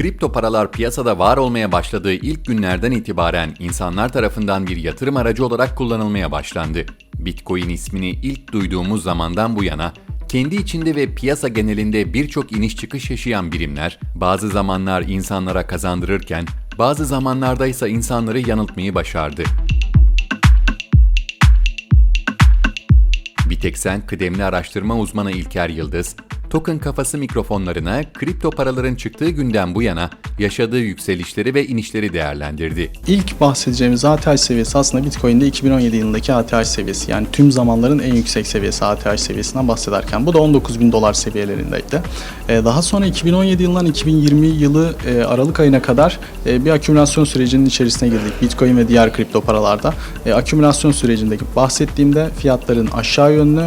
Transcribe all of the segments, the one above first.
Kripto paralar piyasada var olmaya başladığı ilk günlerden itibaren insanlar tarafından bir yatırım aracı olarak kullanılmaya başlandı. Bitcoin ismini ilk duyduğumuz zamandan bu yana kendi içinde ve piyasa genelinde birçok iniş çıkış yaşayan birimler bazı zamanlar insanlara kazandırırken bazı zamanlarda ise insanları yanıltmayı başardı. Biteksen kıdemli araştırma uzmanı İlker Yıldız, Token Kafası mikrofonlarına kripto paraların çıktığı günden bu yana yaşadığı yükselişleri ve inişleri değerlendirdi. İlk bahsedeceğimiz ATH seviyesi aslında Bitcoin'de 2017 yılındaki ATH seviyesi. Yani tüm zamanların en yüksek seviyesi ATH seviyesinden bahsederken. Bu da 19 bin dolar seviyelerindeydi. Ee, daha sonra 2017 yılından 2020 yılı e, Aralık ayına kadar e, bir akümülasyon sürecinin içerisine girdik. Bitcoin ve diğer kripto paralarda. E, akümülasyon sürecindeki bahsettiğimde fiyatların aşağı yönlü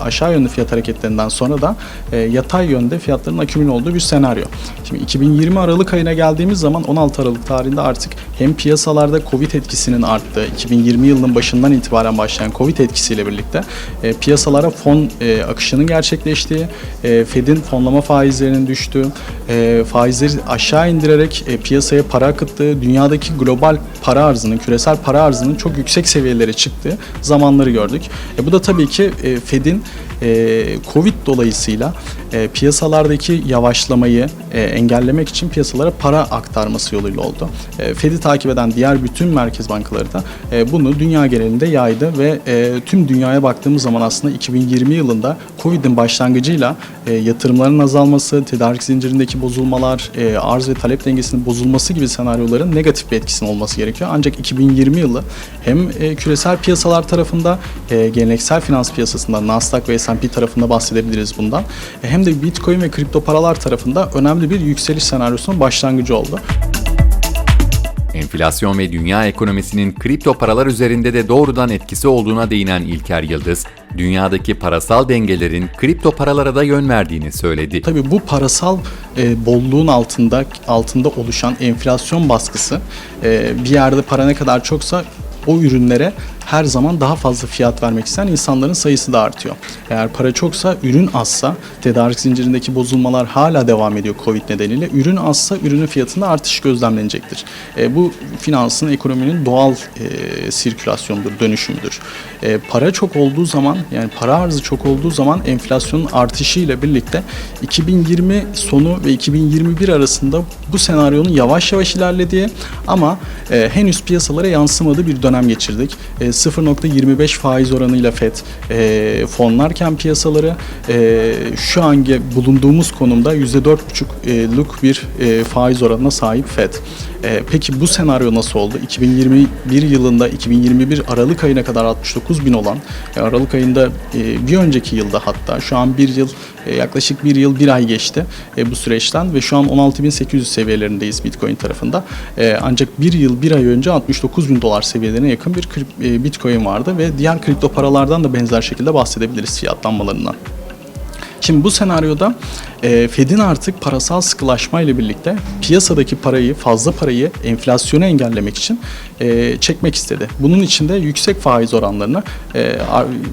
aşağı yönlü fiyat hareketlerinden sonra da yatay yönde fiyatların akümüle olduğu bir senaryo. Şimdi 2020 Aralık ayına geldiğimiz zaman 16 Aralık tarihinde artık hem piyasalarda Covid etkisinin arttığı, 2020 yılının başından itibaren başlayan Covid etkisiyle birlikte e, piyasalara fon e, akışının gerçekleştiği, e, Fed'in fonlama faizlerinin düştüğü, e, faizleri aşağı indirerek e, piyasaya para akıttığı, dünyadaki global para arzının, küresel para arzının çok yüksek seviyelere çıktığı zamanları gördük. E, bu da tabii ki e, Fed'in e, Covid dolayısıyla e, piyasalardaki yavaşlamayı e, engellemek için piyasalara para aktarması yoluyla oldu. E, Fed'i takip eden diğer bütün merkez bankaları da e, bunu dünya genelinde yaydı ve e, tüm dünyaya baktığımız zaman aslında 2020 yılında Covid'in başlangıcıyla e, yatırımların azalması, tedarik zincirindeki bozulmalar, e, arz ve talep dengesinin bozulması gibi senaryoların negatif bir etkisinin olması gerekiyor. Ancak 2020 yılı hem e, küresel piyasalar tarafında, e, geleneksel finans piyasasında, Nasdaq ve S&P tarafında bahsedebiliriz bundan. E, hem de Bitcoin ve kripto paralar tarafında önemli bir yükseliş senaryosunun başlangıcı oldu. Enflasyon ve dünya ekonomisinin kripto paralar üzerinde de doğrudan etkisi olduğuna değinen İlker Yıldız, dünyadaki parasal dengelerin kripto paralara da yön verdiğini söyledi. Tabii bu parasal e, bolluğun altında altında oluşan enflasyon baskısı e, bir yerde para ne kadar çoksa o ürünlere her zaman daha fazla fiyat vermek isteyen insanların sayısı da artıyor. Eğer para çoksa, ürün azsa, tedarik zincirindeki bozulmalar hala devam ediyor Covid nedeniyle. Ürün azsa ürünün fiyatında artış gözlemlenecektir. E, bu finansın, ekonominin doğal e, sirkülasyonudur, dönüşümüdür. E, para çok olduğu zaman, yani para arzı çok olduğu zaman enflasyonun artışı ile birlikte 2020 sonu ve 2021 arasında bu senaryonun yavaş yavaş ilerlediği ama e, henüz piyasalara yansımadığı bir dönem geçirdik. E, 0.25 faiz oranıyla FED e, fonlarken piyasaları e, şu anki bulunduğumuz konumda %4.5'luk bir e, faiz oranına sahip FED. E, peki bu senaryo nasıl oldu? 2021 yılında 2021 Aralık ayına kadar 69 bin olan e, Aralık ayında e, bir önceki yılda hatta şu an bir yıl e, yaklaşık bir yıl bir ay geçti e, bu süreçten ve şu an 16.800 seviyelerindeyiz Bitcoin tarafında. E, ancak bir yıl bir ay önce 69 bin dolar seviyelerine yakın bir e, Bitcoin vardı ve diğer kripto paralardan da benzer şekilde bahsedebiliriz fiyatlanmalarından. Şimdi bu senaryoda e, Fed'in artık parasal sıkılaşma ile birlikte piyasadaki parayı, fazla parayı enflasyonu engellemek için e, çekmek istedi. Bunun için de yüksek faiz oranlarını e,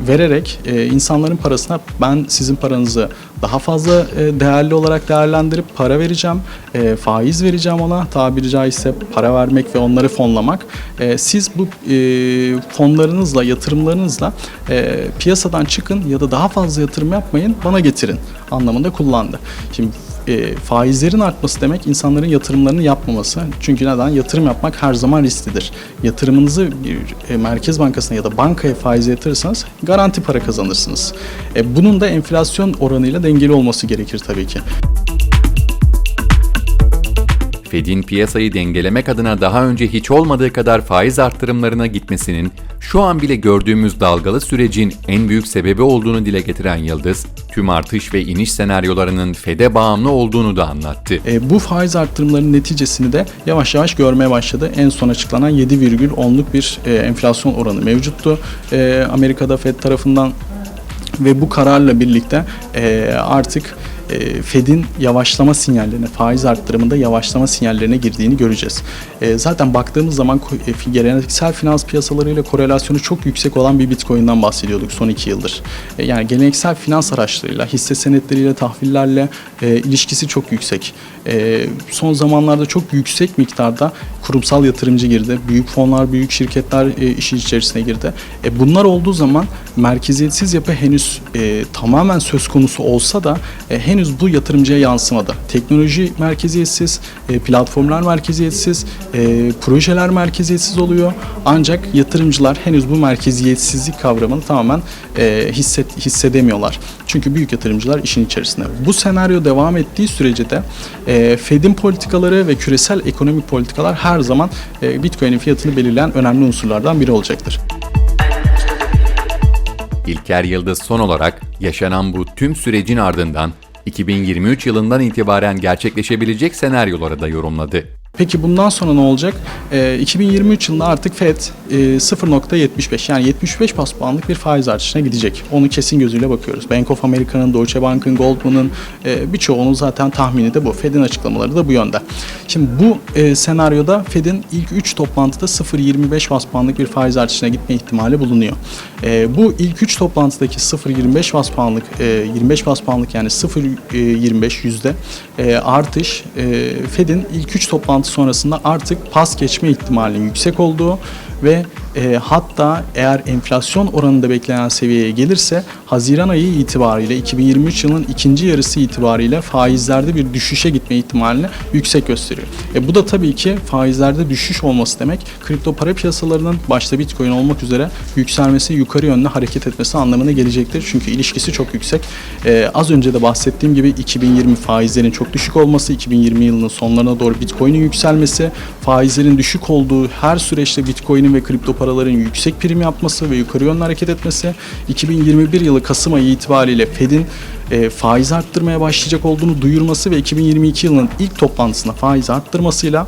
vererek e, insanların parasına ben sizin paranızı daha fazla değerli olarak değerlendirip para vereceğim, faiz vereceğim ona tabiri caizse para vermek ve onları fonlamak. Siz bu fonlarınızla, yatırımlarınızla piyasadan çıkın ya da daha fazla yatırım yapmayın, bana getirin anlamında kullandı. Şimdi e, faizlerin artması demek insanların yatırımlarını yapmaması. Çünkü neden? Yatırım yapmak her zaman risklidir. Yatırımınızı e, merkez bankasına ya da bankaya faiz yatırırsanız garanti para kazanırsınız. E, bunun da enflasyon oranıyla dengeli olması gerekir tabii ki. Fed'in piyasayı dengelemek adına daha önce hiç olmadığı kadar faiz arttırımlarına gitmesinin şu an bile gördüğümüz dalgalı sürecin en büyük sebebi olduğunu dile getiren Yıldız, tüm artış ve iniş senaryolarının Fed'e bağımlı olduğunu da anlattı. E, bu faiz arttırımlarının neticesini de yavaş yavaş görmeye başladı. En son açıklanan 7,10'luk bir e, enflasyon oranı mevcuttu. E, Amerika'da Fed tarafından ve bu kararla birlikte e, artık e, Fed'in yavaşlama sinyallerine, faiz arttırımında yavaşlama sinyallerine girdiğini göreceğiz. E, zaten baktığımız zaman e, geleneksel finans piyasalarıyla korelasyonu çok yüksek olan bir Bitcoin'den bahsediyorduk son iki yıldır. E, yani geleneksel finans araçlarıyla, hisse senetleriyle, tahvillerle ilişkisi çok yüksek. Son zamanlarda çok yüksek miktarda kurumsal yatırımcı girdi. Büyük fonlar, büyük şirketler e, işin içerisine girdi. E, bunlar olduğu zaman merkeziyetsiz yapı henüz e, tamamen söz konusu olsa da e, henüz bu yatırımcıya yansımadı. Teknoloji merkeziyetsiz, e, platformlar merkeziyetsiz, e, projeler merkeziyetsiz oluyor. Ancak yatırımcılar henüz bu merkeziyetsizlik kavramını tamamen e, hisset, hissedemiyorlar. Çünkü büyük yatırımcılar işin içerisinde. Bu senaryo devam ettiği sürece de e, Fed'in politikaları ve küresel ekonomik politikalar her zaman e, Bitcoin'in fiyatını belirleyen önemli unsurlardan biri olacaktır. İlker Yıldız son olarak yaşanan bu tüm sürecin ardından 2023 yılından itibaren gerçekleşebilecek senaryoları da yorumladı. Peki bundan sonra ne olacak? Ee, 2023 yılında artık FED e, 0.75 yani 75 bas puanlık bir faiz artışına gidecek. Onu kesin gözüyle bakıyoruz. Bank of America'nın, Deutsche Bank'ın, Goldman'ın e, birçoğunun zaten tahmini de bu. Fed'in açıklamaları da bu yönde. Şimdi bu e, senaryoda Fed'in ilk 3 toplantıda 0.25 bas puanlık bir faiz artışına gitme ihtimali bulunuyor. E, bu ilk 3 toplantıdaki 0.25 bas puanlık, e, 25 bas puanlık yani 0.25 yüzde e, artış e, Fed'in ilk 3 toplantı sonrasında artık pas geçme ihtimalinin yüksek olduğu ve e, hatta eğer enflasyon oranında beklenen seviyeye gelirse Haziran ayı itibariyle 2023 yılının ikinci yarısı itibariyle faizlerde bir düşüşe gitme ihtimalini yüksek gösteriyor. E, bu da tabii ki faizlerde düşüş olması demek kripto para piyasalarının başta Bitcoin olmak üzere yükselmesi, yukarı yönlü hareket etmesi anlamına gelecektir. Çünkü ilişkisi çok yüksek. E, az önce de bahsettiğim gibi 2020 faizlerin çok düşük olması, 2020 yılının sonlarına doğru Bitcoin'in yükselmesi, faizlerin düşük olduğu her süreçte Bitcoin'in ve kripto paraların yüksek prim yapması ve yukarı yönlü hareket etmesi, 2021 yılı Kasım ayı itibariyle Fed'in e, faiz arttırmaya başlayacak olduğunu duyurması ve 2022 yılının ilk toplantısında faiz arttırmasıyla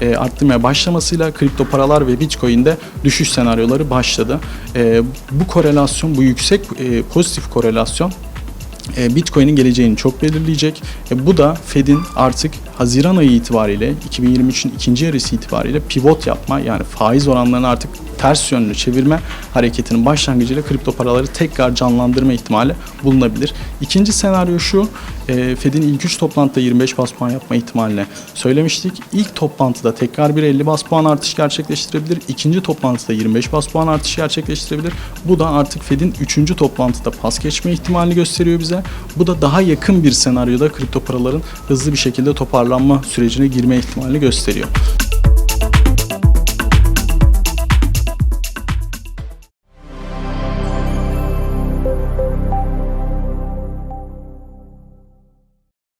e, arttırmaya başlamasıyla kripto paralar ve Bitcoin'de düşüş senaryoları başladı. E, bu korelasyon, bu yüksek e, pozitif korelasyon Bitcoin'in geleceğini çok belirleyecek. E, bu da Fed'in artık Haziran ayı itibariyle 2023'ün ikinci yarısı itibariyle pivot yapma yani faiz oranlarını artık ters yönlü çevirme hareketinin başlangıcıyla kripto paraları tekrar canlandırma ihtimali bulunabilir. İkinci senaryo şu, e, Fed'in ilk 3 toplantıda 25 bas puan yapma ihtimalini söylemiştik. İlk toplantıda tekrar bir 50 bas puan artış gerçekleştirebilir. İkinci toplantıda 25 bas puan artış gerçekleştirebilir. Bu da artık Fed'in 3. toplantıda pas geçme ihtimalini gösteriyor bize. Bu da daha yakın bir senaryoda kripto paraların hızlı bir şekilde toparlanma sürecine girme ihtimalini gösteriyor.